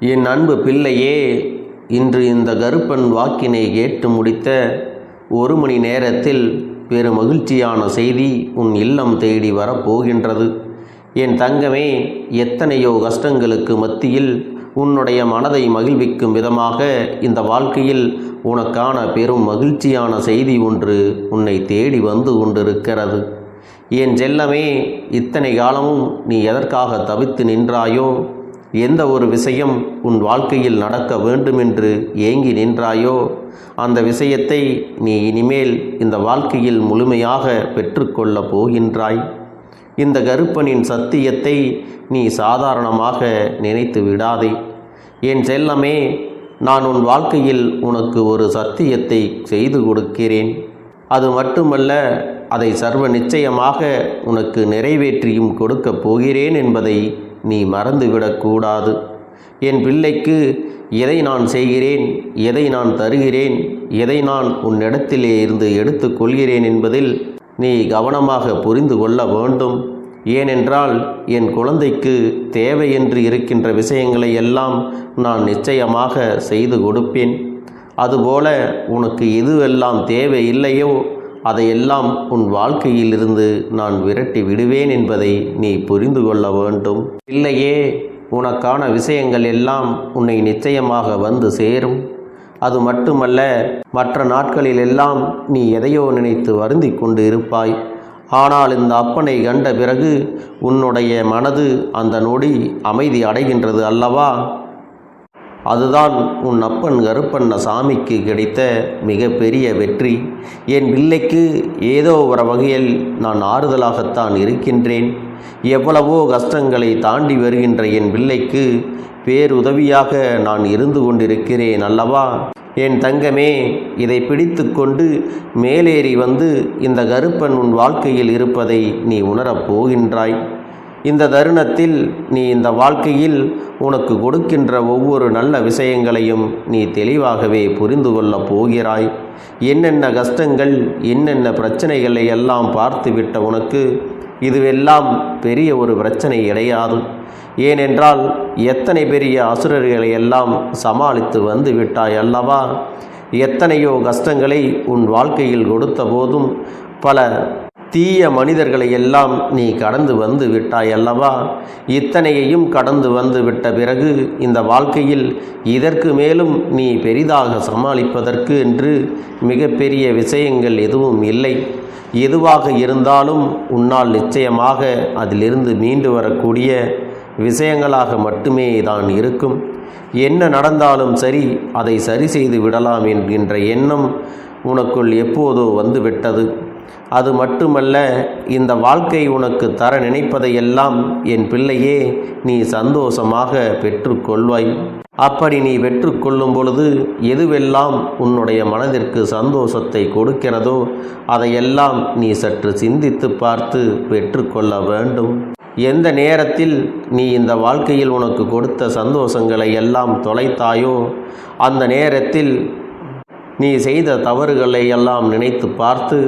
என் அன்பு பிள்ளையே இன்று இந்த கருப்பன் வாக்கினை கேட்டு முடித்த ஒரு மணி நேரத்தில் பெரு மகிழ்ச்சியான செய்தி உன் இல்லம் தேடி வரப்போகின்றது. என் தங்கமே எத்தனையோ கஷ்டங்களுக்கு மத்தியில் உன்னுடைய மனதை மகிழ்விக்கும் விதமாக இந்த வாழ்க்கையில் உனக்கான பெரும் மகிழ்ச்சியான செய்தி ஒன்று உன்னை தேடி வந்து கொண்டிருக்கிறது. என் செல்லமே இத்தனை காலமும் நீ எதற்காக தவித்து நின்றாயோ எந்த ஒரு விஷயம் உன் வாழ்க்கையில் நடக்க வேண்டுமென்று ஏங்கி நின்றாயோ அந்த விஷயத்தை நீ இனிமேல் இந்த வாழ்க்கையில் முழுமையாக பெற்றுக்கொள்ளப் போகின்றாய். இந்த கருப்பனின் சத்தியத்தை நீ சாதாரணமாக நினைத்து விடாதே. என் செல்லமே நான் உன் வாழ்க்கையில் உனக்கு ஒரு சத்தியத்தை செய்து கொடுக்கிறேன். அது மட்டுமல்ல அதை சர்வ நிச்சயமாக உனக்கு நிறைவேற்றியும் கொடுக்கப் போகிறேன் என்பதை நீ மறந்துவிடக்கூடாது. என் பிள்ளைக்கு எதை நான் செய்கிறேன் எதை நான் தருகிறேன் எதை நான் உன்னிடத்திலே இருந்து எடுத்துக்கொள்கிறேன் என்பதில் நீ கவனமாக புரிந்து கொள்ள வேண்டும். ஏனென்றால் என் குழந்தைக்கு தேவையென்று இருக்கின்ற விஷயங்களை எல்லாம் நான் நிச்சயமாக செய்து கொடுப்பேன். அதுபோல உனக்கு எதுவெல்லாம் தேவை இல்லையோ அதையெல்லாம் உன் வாழ்க்கையிலிருந்து நான் விரட்டி விடுவேன் என்பதை நீ புரிந்து கொள்ள வேண்டும். இல்லையே உனக்கான விஷயங்கள் எல்லாம் உன்னை நிச்சயமாக வந்து சேரும். அது மட்டுமல்ல மற்ற நாட்களில் எல்லாம் நீ எதையோ நினைத்து வருந்தி கொண்டு இருப்பாய் ஆனால் இந்த அப்பனை கண்ட பிறகு உன்னுடைய மனது அந்த நொடி அமைதி அடைகின்றது அல்லவா? அதுதான் உன் அப்பன் கருப்பண்ண சாமிக்கு கிடைத்த மிகப்பெரிய வெற்றி. என் பிள்ளைக்கு ஏதோ ஒரு வகையில் நான் ஆறுதலாகத்தான் இருக்கின்றேன். எவ்வளவோ கஷ்டங்களை தாண்டி வருகின்ற என் பிள்ளைக்கு பேருதவியாக நான் இருந்து கொண்டிருக்கிறேன் அல்லவா? என் தங்கமே இதை பிடித்து கொண்டு மேலேறி வந்து இந்த கருப்பன் உன் வாழ்க்கையில் இருப்பதை நீ உணரப் போகின்றாய். இந்த தருணத்தில் நீ இந்த வாழ்க்கையில் உனக்கு கொடுக்கின்ற ஒவ்வொரு நல்ல விஷயங்களையும் நீ தெளிவாகவே புரிந்து கொள்ளப் போகிறாய். என்னென்ன கஷ்டங்கள் என்னென்ன பிரச்சனைகளை எல்லாம் பார்த்துவிட்ட உனக்கு இதுவெல்லாம் பெரிய ஒரு பிரச்சனை கிடையாது. ஏனென்றால் எத்தனை பெரிய அசுரர்களை எல்லாம் சமாளித்து வந்து விட்டாய் அல்லவா? எத்தனையோ கஷ்டங்களை உன் வாழ்க்கையில் கொடுத்த போதும் பல தீய மனிதர்களை எல்லாம் நீ கடந்து வந்து விட்டாய் அல்லவா? இத்தனையையும் கடந்து வந்து விட்ட பிறகு இந்த வாழ்க்கையில் இதற்கு மேலும் நீ பெரிதாக சமாளிப்பதற்கு என்று மிகப்பெரிய விஷயங்கள் எதுவும் இல்லை. எதுவாக இருந்தாலும் உன்னால் நிச்சயமாக அதிலிருந்து மீண்டு வரக்கூடிய விஷயங்களாக மட்டுமே தான் இருக்கும். என்ன நடந்தாலும் சரி அதை சரி செய்து விடலாம் என்கின்ற எண்ணம் உனக்குள் எப்போதோ வந்துவிட்டது. அது மட்டுமல்ல இந்த வாழ்க்கை உனக்கு தர நினைப்பதையெல்லாம் என் பிள்ளையே நீ சந்தோஷமாக பெற்றுக்கொள்வாய். அப்படி நீ பெற்றுக்கொள்ளும் பொழுது எதுவெல்லாம் உன்னுடைய மனதிற்கு சந்தோஷத்தை கொடுக்கிறதோ அதையெல்லாம் நீ சற்று சிந்தித்து பார்த்து பெற்றுக்கொள்ள வேண்டும். எந்த நேரத்தில் நீ இந்த வாழ்க்கையில் உனக்கு கொடுத்த சந்தோஷங்களை எல்லாம் தொலைத்தாயோ அந்த நேரத்தில் நீ செய்த தவறுகளை எல்லாம் நினைத்து பார்த்து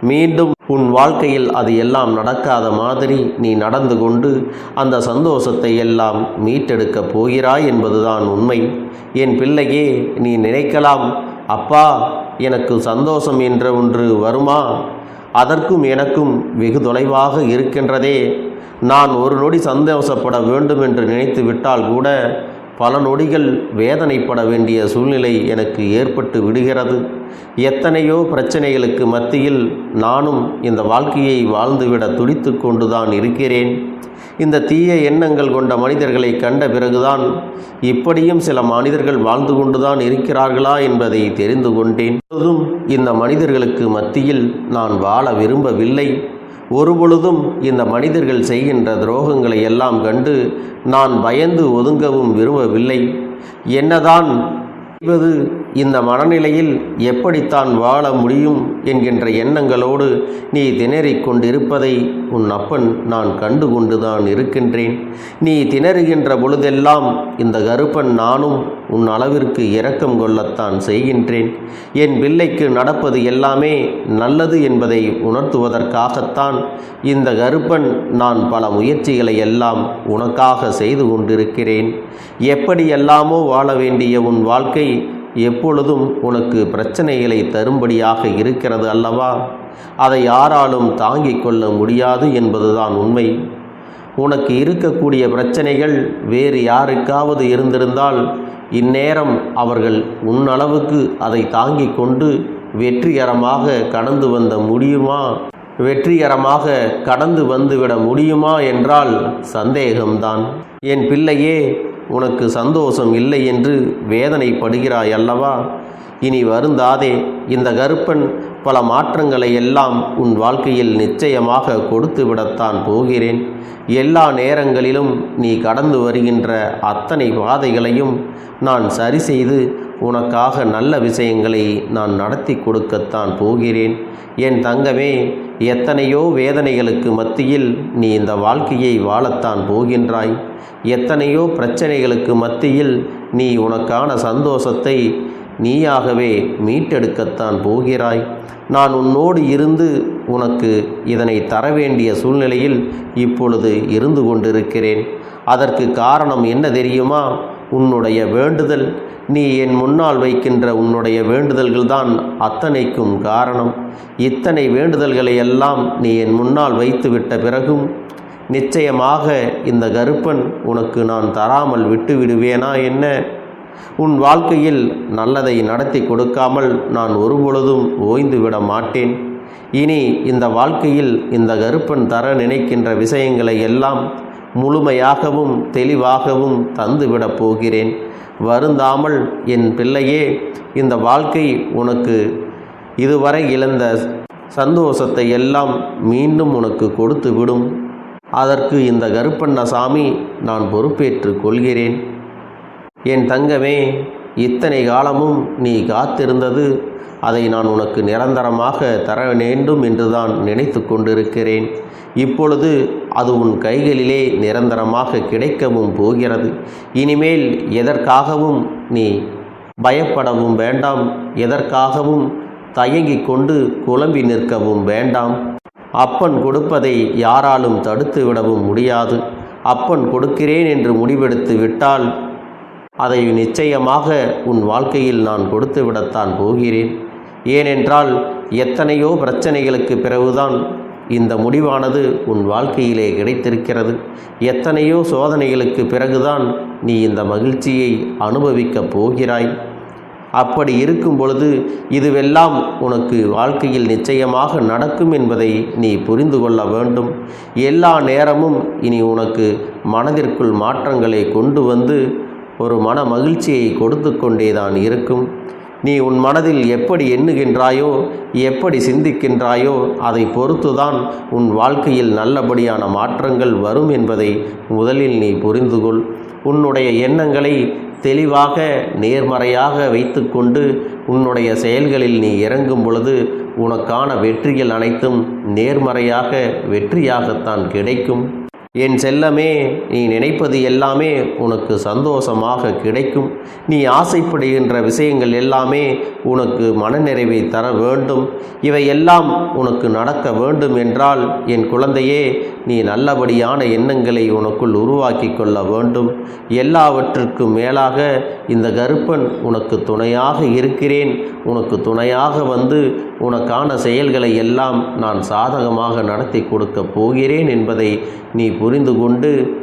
மீண்டும் உன் வாழ்க்கையில் அது எல்லாம் நடக்காத மாதிரி நீ நடந்து கொண்டு அந்த சந்தோஷத்தை எல்லாம் மீட்டெடுக்கப் போகிறாய் என்பதுதான் உண்மை. என் பிள்ளையே நீ நினைக்கலாம் அப்பா எனக்கு சந்தோஷம் என்ற ஒன்று வருமா? அதற்கும் எனக்கும் வெகு தொலைவாக இருக்கின்றதே. நான் ஒரு நொடி சந்தோஷப்பட வேண்டும் என்று நினைத்து விட்டால் கூட பல நொடிகள் வேதனைப்பட வேண்டிய சூழ்நிலை எனக்கு ஏற்பட்டு விடுகிறது. எத்தனையோ பிரச்சனைகளுக்கு மத்தியில் நானும் இந்த வாழ்க்கையை வாழ்ந்துவிட துடித்து கொண்டுதான் இருக்கிறேன். இந்த தீய எண்ணங்கள் கொண்ட மனிதர்களை கண்ட பிறகுதான் இப்படியும் சில மனிதர்கள் வாழ்ந்து கொண்டுதான் இருக்கிறார்களா என்பதை தெரிந்து கொண்டேன். இந்த மனிதர்களுக்கு மத்தியில் நான் வாழ விரும்பவில்லை. ஒருபொழுதும் இந்த மனிதர்கள் செய்கின்ற துரோகங்களை எல்லாம் கண்டு நான் பயந்து ஒதுங்கவும் விரும்பவில்லை. என்னதான் செய்வது இந்த மனநிலையில் எப்படித்தான் வாழ முடியும் என்கின்ற எண்ணங்களோடு நீ திணறிக் கொண்டிருப்பதை உன் அப்பன் நான் கண்டு கொண்டுதான் இருக்கின்றேன். நீ திணறுகின்ற பொழுதெல்லாம் இந்த கருப்பன் நானும் உன் அளவிற்கு இரக்கம் கொள்ளத்தான் செய்கின்றேன். என் பிள்ளைக்கு நடப்பது எல்லாமே நல்லது என்பதை உணர்த்துவதற்காகத்தான் இந்த கருப்பன் நான் பல முயற்சிகளை எல்லாம் உனக்காக செய்து கொண்டிருக்கிறேன். எப்படியெல்லாமோ வாழ வேண்டிய உன் வாழ்க்கை எப்பொழுதும் உனக்கு பிரச்சனைகளை தரும்படியாக இருக்கிறது அல்லவா? அதை யாராலும் தாங்கிக் கொள்ள முடியாது என்பதுதான் உண்மை. உனக்கு இருக்கக்கூடிய பிரச்சனைகள் வேறு யாருக்காவது இருந்திருந்தால் இந்நேரம் அவர்கள் உன்னளவுக்கு அதை தாங்கிக் கொண்டு வெற்றிகரமாக கடந்து வந்த முடியுமா? வெற்றிகரமாக கடந்து வந்துவிட முடியுமா என்றால் சந்தேகம்தான். என் பிள்ளையே உனக்கு சந்தோஷம் இல்லை என்று வேதனைப்படுகிறாய் அல்லவா இனி வருந்தாதே இந்த கருப்பன் பல மாற்றங்களை எல்லாம் உன் வாழ்க்கையில் நிச்சயமாக கொடுத்து விடத்தான் போகிறேன். எல்லா நேரங்களிலும் நீ கடந்து வருகின்ற அத்தனை பாதைகளையும் நான் சரி செய்து உனக்காக நல்ல விஷயங்களை நான் நடத்தி கொடுக்கத்தான் போகிறேன். என் தங்கமே எத்தனையோ வேதனைகளுக்கு மத்தியில் நீ இந்த வாழ்க்கையை வாழத்தான் போகின்றாய். எத்தனையோ பிரச்சனைகளுக்கு மத்தியில் நீ உனக்கான சந்தோஷத்தை நீயாகவே மீட்டெடுக்கத்தான் போகிறாய். நான் உன்னோடு இருந்து உனக்கு இதனை தர வேண்டிய சூழ்நிலையில் இப்பொழுது இருந்து கொண்டிருக்கிறேன். அதற்கு காரணம் என்ன தெரியுமா? உன்னுடைய வேண்டுதல் நீ என் முன்னால் வைக்கின்ற உன்னுடைய வேண்டுதல்கள்தான் அத்தனைக்கும் காரணம். இத்தனை வேண்டுதல்களை எல்லாம் நீ என் முன்னால் வைத்துவிட்ட பிறகும் நிச்சயமாக இந்த கருப்பன் உனக்கு நான் தராமல் விட்டு விடுவேனா என்ன? உன் வாழ்க்கையில் நல்லதை நடத்தி கொடுக்காமல் நான் ஒருபொழுதும் ஓய்ந்து விட மாட்டேன். இனி இந்த வாழ்க்கையில் இந்த கருப்பன் தர நினைக்கின்ற விஷயங்களை எல்லாம் முழுமையாகவும் தெளிவாகவும் தந்துவிடப் போகிறேன். வருந்தாமல் என் பிள்ளையே இந்த வாழ்க்கை உனக்கு இதுவரை இழந்த சந்தோஷத்தை எல்லாம் மீண்டும் உனக்கு கொடுத்து விடும். அதற்கு இந்த கருப்பண்ணசாமி நான் பொறுப்பேற்று கொள்கிறேன். என் தங்கமே இத்தனை காலமும் நீ காத்திருந்தது அதை நான் உனக்கு நிரந்தரமாக தர வேண்டும் என்றுதான் நினைத்து கொண்டிருக்கிறேன். இப்பொழுது அது உன் கைகளிலே நிரந்தரமாக கிடைக்கவும் போகிறது. இனிமேல் எதற்காகவும் நீ பயப்படவும் வேண்டாம். எதற்காகவும் தயங்கிக் கொண்டு குழம்பி நிற்கவும் வேண்டாம். அப்பன் கொடுப்பதை யாராலும் தடுத்து விடவும் முடியாது. அப்பன் கொடுக்கிறேன் என்று முடிவெடுத்து விட்டால் அதை நிச்சயமாக உன் வாழ்க்கையில் நான் கொடுத்து விடத்தான் போகிறேன். ஏனென்றால் எத்தனையோ பிரச்சனைகளுக்கு பிறகுதான் இந்த முடிவானது உன் வாழ்க்கையிலே கிடைத்திருக்கிறது. எத்தனையோ சோதனைகளுக்கு பிறகுதான் நீ இந்த மகிழ்ச்சியை அனுபவிக்கப் போகிறாய். அப்படி இருக்கும் பொழுது இதுவெல்லாம் உனக்கு வாழ்க்கையில் நிச்சயமாக நடக்கும் என்பதை நீ புரிந்து கொள்ள வேண்டும். எல்லா நேரமும் இனி உனக்கு மனதிற்குள் மாற்றங்களை கொண்டு வந்து ஒரு மன மகிழ்ச்சியை கொடுத்து கொண்டேதான் இருக்கும். நீ உன் மனதில் எப்படி எண்ணுகின்றாயோ எப்படி சிந்திக்கின்றாயோ அதை பொறுத்துதான் உன் வாழ்க்கையில் நல்லபடியான மாற்றங்கள் வரும் என்பதை முதலில் நீ புரிந்து கொள் உன்னுடைய எண்ணங்களை தெளிவாக நேர்மறையாக வைத்துக்கொண்டு உன்னுடைய செயல்களில் நீ இறங்கும் பொழுது உனக்கான வெற்றிகள் அனைத்தும் நேர்மறையாக வெற்றியாகத்தான் கிடைக்கும். என் செல்லமே நீ நினைப்பது எல்லாமே உனக்கு சந்தோஷமாக கிடைக்கும். நீ ஆசைப்படுகின்ற விஷயங்கள் எல்லாமே உனக்கு மனநிறைவை தர வேண்டும். இவை எல்லாம் உனக்கு நடக்க வேண்டும் என்றால் என் குழந்தையே நீ நல்லபடியான எண்ணங்களை உனக்குள் உருவாக்கி கொள்ள வேண்டும். எல்லாவற்றிற்கும் மேலாக இந்த கருப்பன் உனக்கு துணையாக இருக்கிறேன். உனக்கு துணையாக வந்து உனக்கான செயல்களை எல்லாம் நான் சாதகமாக நடத்தி கொடுக்கப் போகிறேன் என்பதை நீ புரிந்து கொண்டு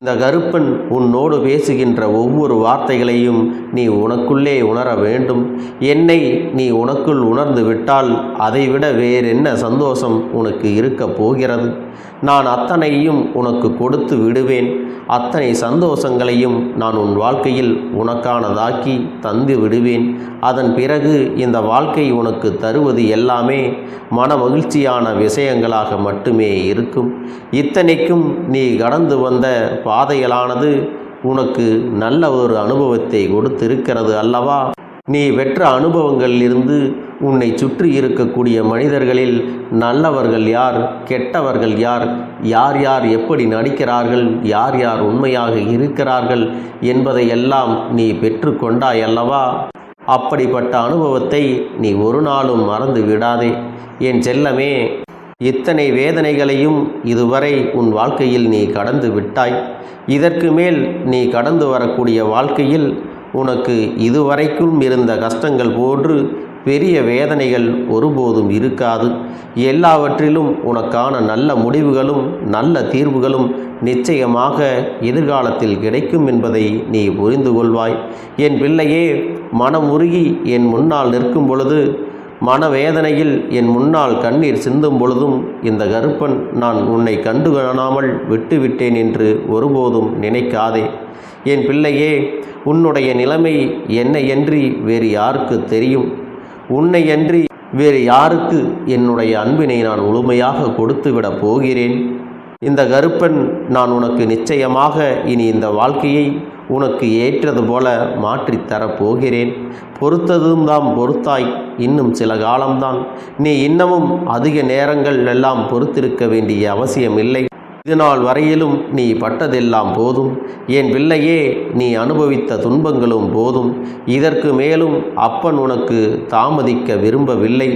இந்த கருப்பன் உன்னோடு பேசுகின்ற ஒவ்வொரு வார்த்தைகளையும் நீ உனக்குள்ளே உணர வேண்டும். என்னை நீ உனக்குள் உணர்ந்து விட்டால் அதைவிட வேறென்ன சந்தோஷம் உனக்கு இருக்கப் போகிறது? நான் அத்தனையும் உனக்கு கொடுத்து விடுவேன். அத்தனை சந்தோஷங்களையும் நான் உன் வாழ்க்கையில் உனக்கானதாக்கி தந்து விடுவேன். அதன் பிறகு இந்த வாழ்க்கை உனக்கு தருவது எல்லாமே மன மகிழ்ச்சியான விஷயங்களாக மட்டுமே இருக்கும். இத்தனைக்கும் நீ கடந்து வந்த பாதைகளானது உனக்கு நல்ல ஒரு அனுபவத்தை கொடுத்திருக்கிறது அல்லவா? நீ பெற்ற அனுபவங்களிலிருந்து உன்னை சுற்றி இருக்கக்கூடிய மனிதர்களில் நல்லவர்கள் யார் கெட்டவர்கள் யார் யார் யார் எப்படி நடிக்கிறார்கள் யார் யார் உண்மையாக இருக்கிறார்கள் என்பதையெல்லாம் நீ பெற்றுக்கொண்டாய் அல்லவா அப்படிப்பட்ட அனுபவத்தை நீ ஒரு நாளும் மறந்து விடாதே. என் செல்லமே இத்தனை வேதனைகளையும் இதுவரை உன் வாழ்க்கையில் நீ கடந்து விட்டாய். இதற்கு மேல் நீ கடந்து வரக்கூடிய வாழ்க்கையில் உனக்கு இதுவரைக்கும் இருந்த கஷ்டங்கள் போன்று பெரிய வேதனைகள் ஒருபோதும் இருக்காது. எல்லாவற்றிலும் உனக்கான நல்ல முடிவுகளும் நல்ல தீர்வுகளும் நிச்சயமாக எதிர்காலத்தில் கிடைக்கும் என்பதை நீ புரிந்து கொள்வாய் என் பிள்ளையே மனம் உருகி என் முன்னால் நிற்கும் பொழுது மனவேதனையில் என் முன்னால் கண்ணீர் சிந்தும் பொழுதும் இந்த கருப்பன் நான் உன்னை கண்டு காணாமல் விட்டுவிட்டேன் என்று ஒருபோதும் நினைக்காதே. என் பிள்ளையே உன்னுடைய நிலைமை என்னையன்றி வேறு யாருக்கு தெரியும்? உன்னையன்றி வேறு யாருக்கு என்னுடைய அன்பினை நான் முழுமையாக கொடுத்துவிடப் போகிறேன்? இந்த கருப்பன் நான் உனக்கு நிச்சயமாக இனி இந்த வாழ்க்கையை உனக்கு ஏற்றது போல மாற்றித்தரப் போகிறேன் பொறுத்ததும் தாம் பொறுத்தாய். இன்னும் சில காலம்தான். நீ இன்னமும் அதிக நேரங்கள் எல்லாம் பொறுத்திருக்க வேண்டிய அவசியம் இல்லை இதுநாள் வரையிலும் நீ பட்டதெல்லாம் போதும். என் பிள்ளையே நீ அனுபவித்த துன்பங்களும் போதும். இதற்கு மேலும் அப்பன் உனக்கு தாமதிக்க விரும்பவில்லை.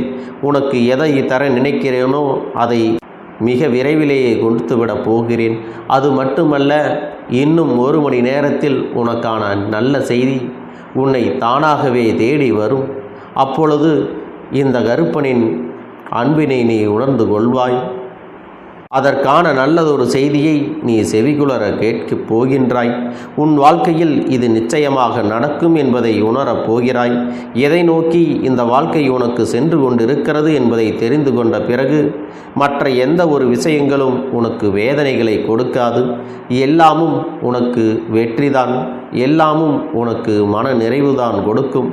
உனக்கு எதை தர நினைக்கிறேனோ அதை மிக விரைவிலேயே கொடுத்துவிடப் போகிறேன். அது மட்டுமல்ல இன்னும் ஒரு மணி நேரத்தில் உனக்கான நல்ல செய்தி உன்னை தானாகவே தேடி வரும். அப்பொழுது இந்த கருப்பனின் அன்பினை நீ உணர்ந்து கொள்வாய். அதற்கான நல்லதொரு செய்தியை நீ செவிகுளர கேட்கப் போகின்றாய். உன் வாழ்க்கையில் இது நிச்சயமாக நடக்கும் என்பதை உணரப் போகிறாய். எதை நோக்கி இந்த வாழ்க்கை உனக்கு சென்று கொண்டிருக்கிறது என்பதை தெரிந்து கொண்ட பிறகு மற்ற எந்த ஒரு விஷயங்களும் உனக்கு வேதனைகளை கொடுக்காது. எல்லாமும் உனக்கு வெற்றிதான். எல்லாமும் உனக்கு மன நிறைவுதான் கொடுக்கும்.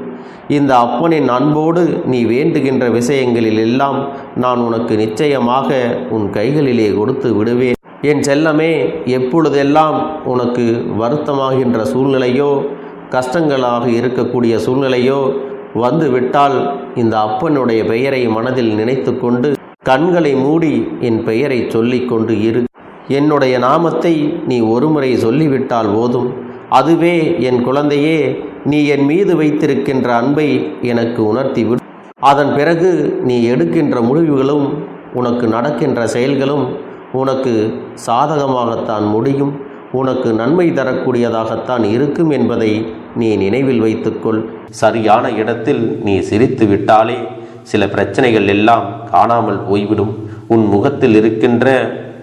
இந்த அப்பனின் அன்போடு நீ வேண்டுகின்ற விஷயங்களில் எல்லாம் நான் உனக்கு நிச்சயமாக உன் கைகளிலே கொடுத்து விடுவேன். என் செல்லமே எப்பொழுதெல்லாம் உனக்கு வருத்தமாகின்ற சூழ்நிலையோ கஷ்டங்களாக இருக்கக்கூடிய சூழ்நிலையோ வந்து விட்டால் இந்த அப்பனுடைய பெயரை மனதில் நினைத்து கொண்டு கண்களை மூடி என் பெயரை சொல்லிக்கொண்டு இரு. என்னுடைய நாமத்தை நீ ஒருமுறை சொல்லிவிட்டால் போதும். அதுவே என் குழந்தையே நீ என் மீது வைத்திருக்கின்ற அன்பை எனக்கு உணர்த்தி விடு அதன் பிறகு நீ எடுக்கின்ற முடிவுகளும் உனக்கு நடக்கின்ற செயல்களும் உனக்கு சாதகமாகத்தான் முடியும். உனக்கு நன்மை தரக்கூடியதாகத்தான் இருக்கும் என்பதை நீ நினைவில் வைத்துக்கொள். சரியான இடத்தில் நீ சிரித்து விட்டாலே சில பிரச்சனைகள் எல்லாம் காணாமல் போய்விடும். உன் முகத்தில் இருக்கின்ற